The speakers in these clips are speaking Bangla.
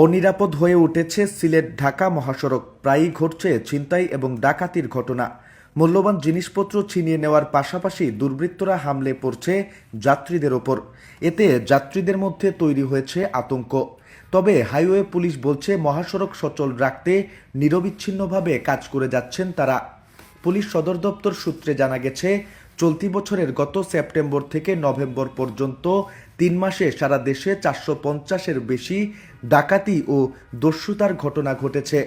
অনিরাপদ হয়ে উঠেছে সিলেট, ঢাকা মহাসড়ক। প্রায়ই ঘটছে ছিনতাই এবং ডাকাতির ঘটনা। মূল্যবান জিনিসপত্র ছিনিয়ে নেওয়ার পাশাপাশি দুর্বৃত্তরা হামলে পড়ছে যাত্রীদের ওপর। এতে যাত্রীদের মধ্যে তৈরি হয়েছে আতঙ্ক। তবে হাইওয়ে পুলিশ বলছে, মহাসড়ক সচল রাখতে নিরবিচ্ছিন্নভাবে কাজ করে যাচ্ছেন তারা। পুলিশ সদর দপ্তর সূত্রে জানা গেছে চলতি বছরের গত সেপ্টেম্বর থেকে নভেম্বর পর্যন্ত তিন মাসে সারা দেশে চারশো পঞ্চাশের বেশি ডাকাতি ও দস্যুতার ঘটনা ঘটেছে।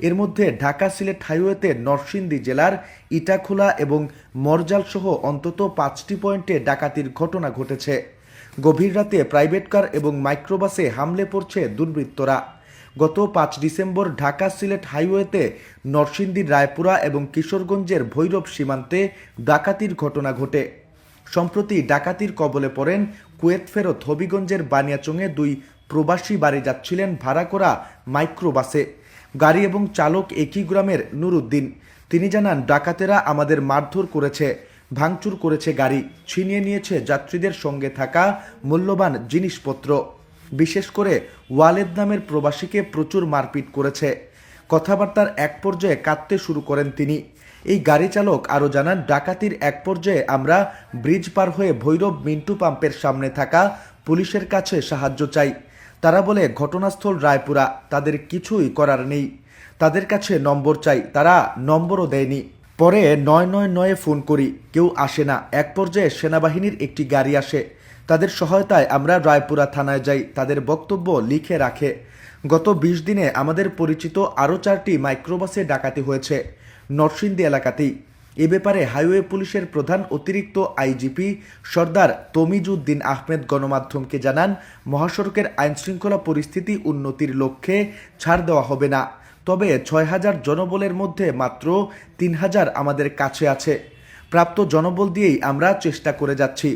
এর মধ্যে ঢাকা সিলেট হাইওয়েতে নরসিংদী জেলার ইটাখোলা এবং মরজাল সহ অন্তত পাঁচটি পয়েন্টে ডাকাতির ঘটনা ঘটেছে। গভীর রাতে প্রাইভেট কার এবং মাইক্রোবাসে হামলে পড়ছে দুর্বৃত্তরা। গত পাঁচ ডিসেম্বর ঢাকা সিলেট হাইওয়েতে নরসিংদীর রায়পুরা এবং কিশোরগঞ্জের ভৈরব সীমান্তে ডাকাতির ঘটনা ঘটে। সম্প্রতি ডাকাতির কবলে পড়েন কুয়েত ফেরত হবিগঞ্জের বানিয়াচংয়ে দুই প্রবাসী বাড়ি যাচ্ছিলেন ভাড়া করা মাইক্রোবাসে। গাড়ি এবং চালক একই গ্রামের নুরুদ্দিন। তিনি জানান, ডাকাতেরা আমাদের মারধর করেছে, ভাঙচুর করেছে গাড়ি, ছিনিয়ে নিয়েছে যাত্রীদের সঙ্গে থাকা মূল্যবান জিনিসপত্র। বিশেষ করে ওয়ালেদ নামের প্রবাসীকে প্রচুর মারপিট করেছে। কথাবার্তার এক পর্যায়ে কাঁদতে শুরু করেন তিনি। এই গাড়ি চালক আরও জানান, ডাকাতির এক পর্যায়ে আমরা ব্রিজ পার হয়ে ভৈরব মিন্টু পাম্পের সামনে থাকা পুলিশের কাছে সাহায্য চাই। তারা বলে, ঘটনাস্থল রায়পুরা, তাদের কিছুই করার নেই। তাদের কাছে নম্বর চাই। তারা নম্বরও দেয়নি। পরে নয় নয় নয়ে ফোন করি, কেউ আসে না। এক পর্যায়ে সেনাবাহিনীর একটি গাড়ি আসে। তাদের সহায়তায় আমরা রায়পুরা থানায় যাই। তাদের বক্তব্য লিখে রাখে। গত বিশ দিনে আমাদের পরিচিত আরও চারটি মাইক্রোবাসে ডাকাতি হয়েছে নরসিংদী এলাকাতেই। এ ব্যাপারে হাইওয়ে পুলিশের প্রধান অতিরিক্ত আইজিপি সর্দার তমিজুদ্দিন আহমেদ গণমাধ্যমকে জানান, মহাসড়কের আইনশৃঙ্খলা পরিস্থিতি উন্নতির লক্ষ্যে ছাড় দেওয়া হবে না। তবে ছয় হাজার জনবলের মধ্যে মাত্র তিন হাজার আমাদের কাছে আছে। প্রাপ্ত জনবল দিয়েই আমরা চেষ্টা করে যাচ্ছি।